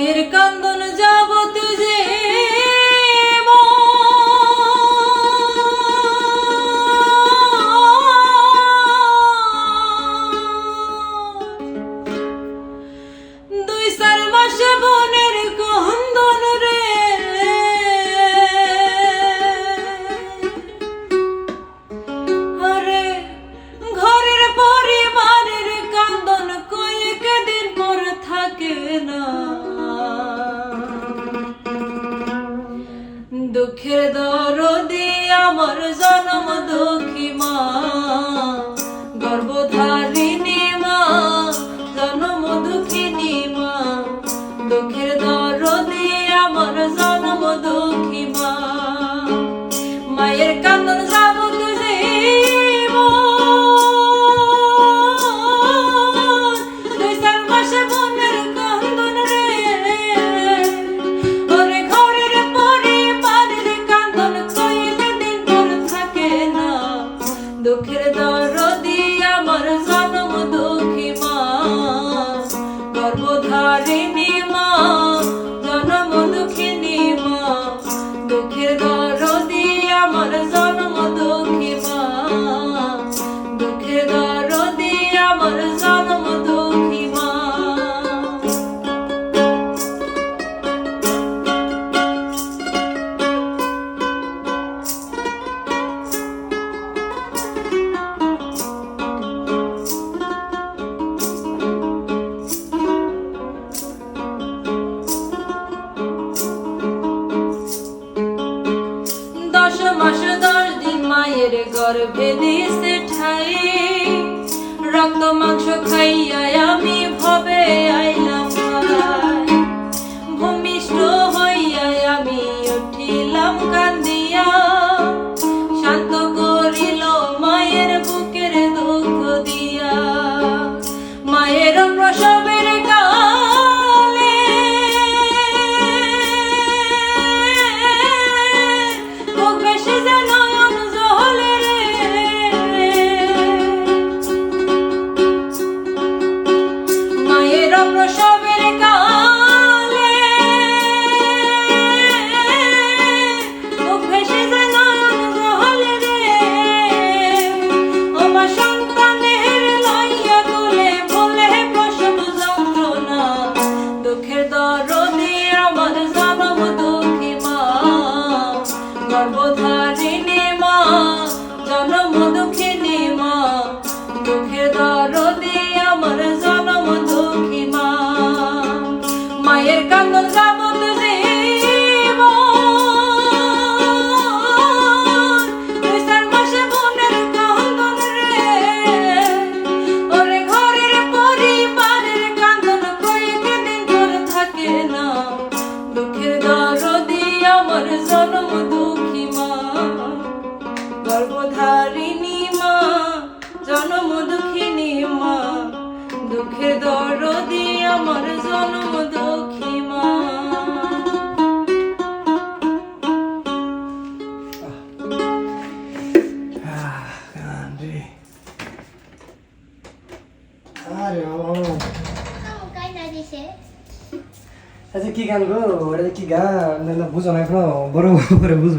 মায়ের কান্দন যাবত যে দুই চার মাসে বোনের আমার জনম দুঃখী মা গর্ভধারিণী মা জনম দুঃখিনী মা দুঃখের গর্ভধারিণী মা জনম দুঃখিনী মা দুঃখের মায়ের গর্ভে দিয়েছে ঠাই রক্ত মাংস খাইয়া আমি গর্ভধারিণী মা জনম দুঃখিনী মা দুঃখে দরদি আমার জনম দুঃখী মা। মায়ের কান্দন যাবত গর্ভধারিণী মা জনম দুঃখিনী মা দুঃখের দরদি আমার জনম দুঃখী মা। আচ্ছা কি গান গো? ওটা কি গান? না বুঝো না এখনও। বড় করে বুঝবে